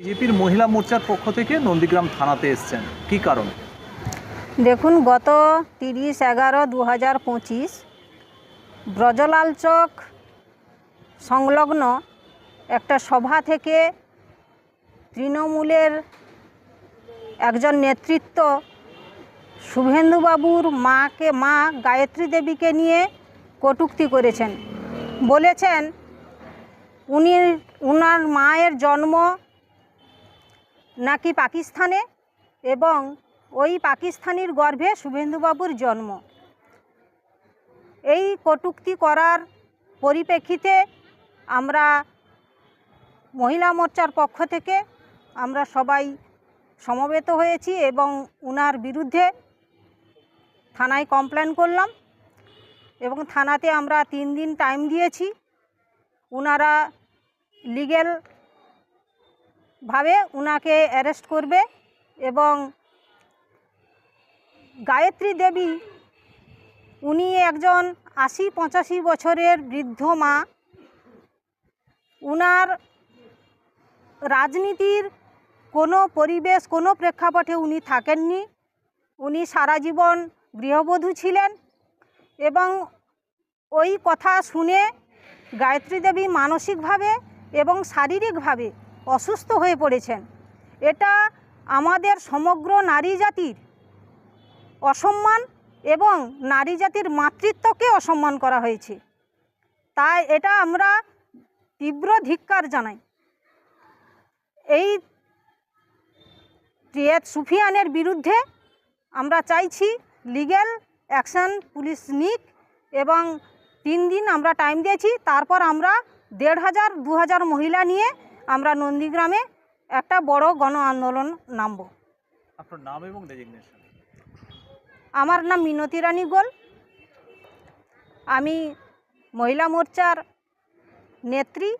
বিজেপির মহিলা মোর্চার পক্ষ থেকে নন্দীগ্রাম থানাতে এসছেন। কি কারণ? দেখুন, গত তিরিশ এগারো দু হাজার পঁচিশ ব্রজলাল চক সংলগ্ন একটা সভা থেকে তৃণমূলের একজন নেতৃত্ব শুভেন্দুবাবুর মাকে, মা গায়ত্রী দেবীকে নিয়ে কটূক্তি করেছেন। বলেছেন, উনি, উনার মায়ের জন্ম নাকি পাকিস্তানে? এবং ওই পাকিস্তানির গর্ভে শুভেন্দুবাবুর জন্ম। এই কটূক্তি করার পরিপ্রেক্ষিতে আমরা মহিলা মোর্চার পক্ষ থেকে আমরা সবাই সমবেত হয়েছি এবং উনার বিরুদ্ধে থানায় কমপ্লেন করলাম এবং থানাতে আমরা তিন দিন টাইম দিয়েছি। উনারা লিগেল ভাবে উনাকে অ্যারেস্ট করবে এবং গায়ত্রী দেবী, উনি একজন আশি পঁচাশি বছরের বৃদ্ধ মা। উনার রাজনীতির কোনো পরিবেশ, কোনো প্রেক্ষাপটে উনি থাকেননি। উনি সারা জীবন গৃহবধূ ছিলেন এবং ওই কথা শুনে গায়ত্রী দেবী মানসিকভাবে এবং শারীরিকভাবে অসুস্থ হয়ে পড়েছেন। এটা আমাদের সমগ্র নারী জাতির অসম্মান এবং নারী জাতির মাতৃত্বকে অসম্মান করা হয়েছে। তাই এটা আমরা তীব্র ধিক্কার জানাই। এই টিএস সুফিয়ানের বিরুদ্ধে আমরা চাইছি লিগ্যাল অ্যাকশন পুলিশ নিক এবং তিন দিন আমরা টাইম দিয়েছি, তারপর আমরা দেড় হাজার, দু হাজার মহিলা নিয়ে আমরা নন্দীগ্রামে একটা বড় গণ আন্দোলন নামব। আপনার নাম এবং ডেজিগনেশন আমার নাম মিনতি রানী গোল। আমি মহিলা মোর্চার নেত্রী।